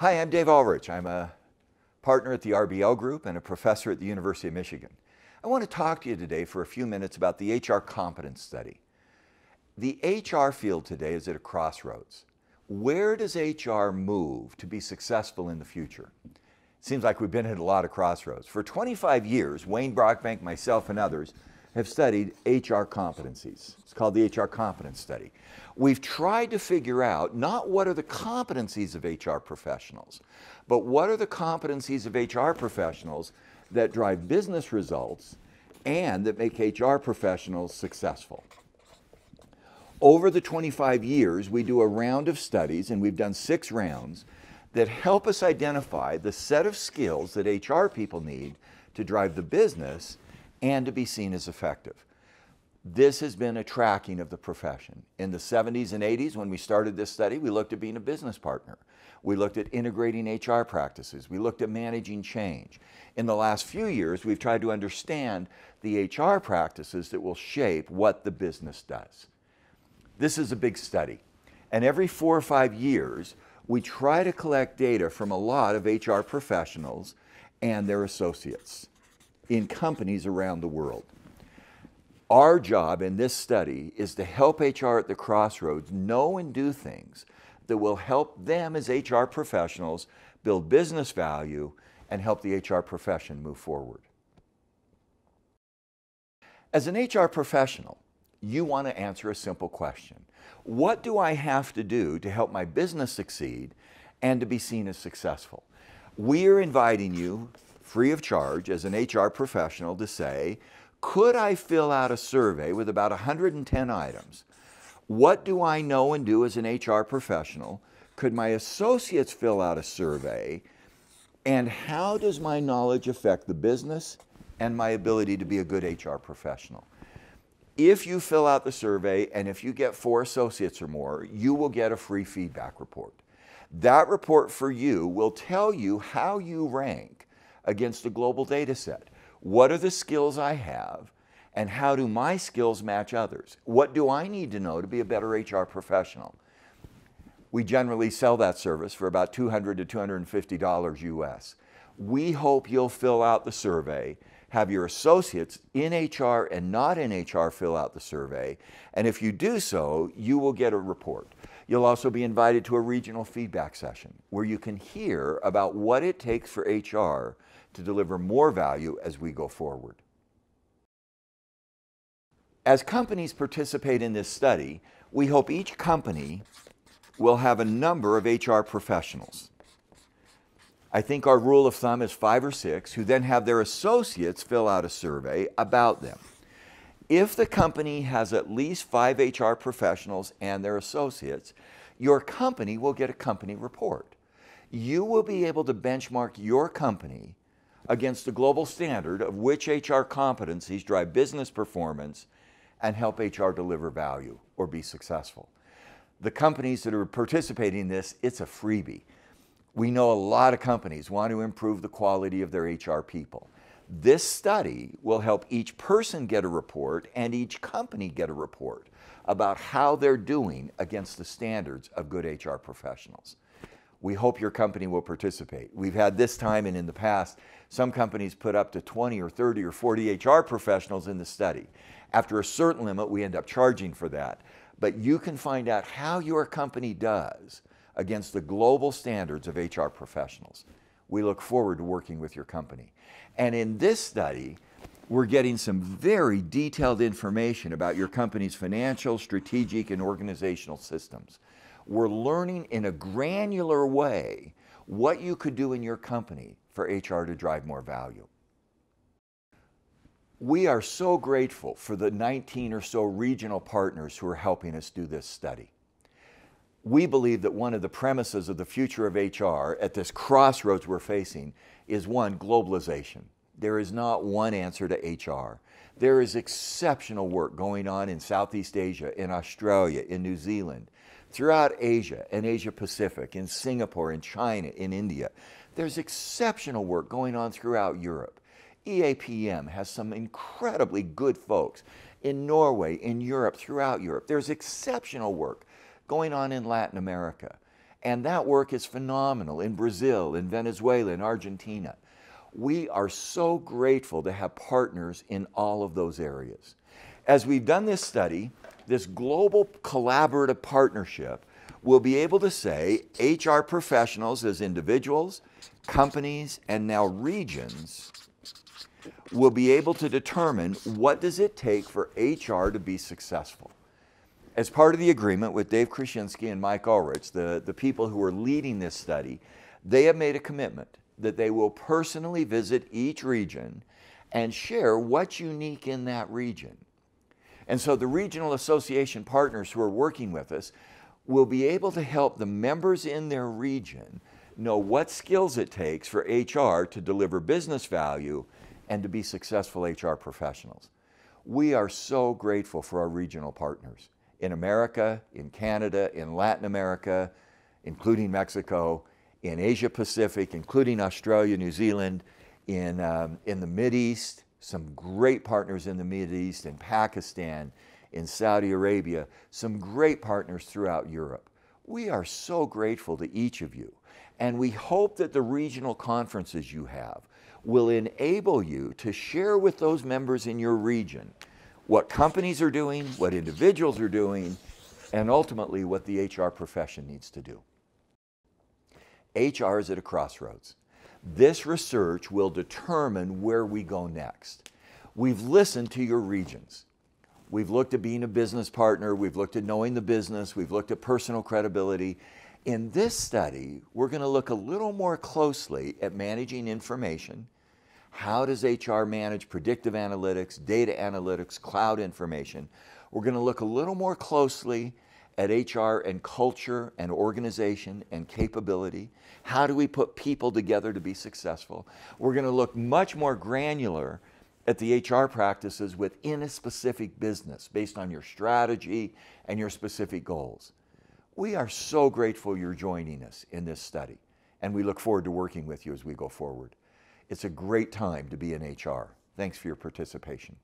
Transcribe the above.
Hi, I'm Dave Ulrich. I'm a partner at the RBL Group and a professor at the University of Michigan. I want to talk to you today for a few minutes about the HR competence study. The HR field today is at a crossroads. Where does HR move to be successful in the future? It seems like we've been at a lot of crossroads. For 25 years, Wayne Brockbank, myself, and others have studied HR competencies. It's called the HR competence study. We've tried to figure out not what are the competencies of HR professionals, but what are the competencies of HR professionals that drive business results and that make HR professionals successful. Over the 25 years, we do a round of studies, and we've done six rounds, that help us identify the set of skills that HR people need to drive the business and to be seen as effective. This has been a tracking of the profession. In the 70s and 80s, when we started this study, we looked at being a business partner. We looked at integrating HR practices. We looked at managing change. In the last few years, we've tried to understand the HR practices that will shape what the business does. This is a big study. And every four or five years, we try to collect data from a lot of HR professionals and their associates in companies around the world. Our job in this study is to help HR at the crossroads know and do things that will help them as HR professionals build business value and help the HR profession move forward. As an HR professional, you want to answer a simple question. What do I have to do to help my business succeed and to be seen as successful? We are inviting you free of charge as an HR professional to say, could I fill out a survey with about 110 items? What do I know and do as an HR professional? Could my associates fill out a survey? And how does my knowledge affect the business and my ability to be a good HR professional? If you fill out the survey and if you get four associates or more, you will get a free feedback report. That report for you will tell you how you rank against a global data set. What are the skills I have? And how do my skills match others? What do I need to know to be a better HR professional? We generally sell that service for about 200 to $250 US. We hope you'll fill out the survey, have your associates in HR and not in HR fill out the survey, and if you do so, you will get a report. You'll also be invited to a regional feedback session where you can hear about what it takes for HR to deliver more value as we go forward. As companies participate in this study, we hope each company will have a number of HR professionals. I think our rule of thumb is five or six who then have their associates fill out a survey about them. If the company has at least five HR professionals and their associates, your company will get a company report. You will be able to benchmark your company against the global standard of which HR competencies drive business performance and help HR deliver value or be successful. The companies that are participating in this, it's a freebie. We know a lot of companies want to improve the quality of their HR people. This study will help each person get a report and each company get a report about how they're doing against the standards of good HR professionals. We hope your company will participate. We've had this time and in the past, some companies put up to 20 or 30 or 40 HR professionals in the study. After a certain limit, we end up charging for that. But you can find out how your company does against the global standards of HR professionals. We look forward to working with your company. And in this study, we're getting some very detailed information about your company's financial, strategic, and organizational systems we're learning in a granular way what you could do in your company for HR to drive more value. We are so grateful for the 19 or so regional partners who are helping us do this study. We believe that one of the premises of the future of HR at this crossroads we're facing is one, globalization. There is not one answer to HR. There is exceptional work going on in Southeast Asia, in Australia, in New Zealand, throughout Asia and Asia Pacific, in Singapore, in China, in India. There's exceptional work going on throughout Europe. EAPM has some incredibly good folks in Norway, in Europe, throughout Europe. There's exceptional work going on in Latin America. And that work is phenomenal in Brazil, in Venezuela, in Argentina. We are so grateful to have partners in all of those areas. As we've done this study, this global collaborative partnership will be able to say HR professionals as individuals, companies, and now regions will be able to determine what does it take for HR to be successful. As part of the agreement with Dave Krasinski and Mike Ulrich, the, the people who are leading this study, they have made a commitment that they will personally visit each region and share what's unique in that region. And so the regional association partners who are working with us will be able to help the members in their region know what skills it takes for HR to deliver business value and to be successful HR professionals. We are so grateful for our regional partners in America, in Canada, in Latin America, including Mexico, in Asia Pacific, including Australia, New Zealand, in, um, in the East, some great partners in the Mid East, in Pakistan, in Saudi Arabia, some great partners throughout Europe. We are so grateful to each of you, and we hope that the regional conferences you have will enable you to share with those members in your region what companies are doing, what individuals are doing, and ultimately what the HR profession needs to do. HR is at a crossroads. This research will determine where we go next. We've listened to your regions. We've looked at being a business partner, we've looked at knowing the business, we've looked at personal credibility. In this study, we're going to look a little more closely at managing information. How does HR manage predictive analytics, data analytics, cloud information? We're going to look a little more closely at HR and culture and organization and capability. How do we put people together to be successful? We're going to look much more granular at the HR practices within a specific business based on your strategy and your specific goals. We are so grateful you're joining us in this study, and we look forward to working with you as we go forward. It's a great time to be in HR. Thanks for your participation.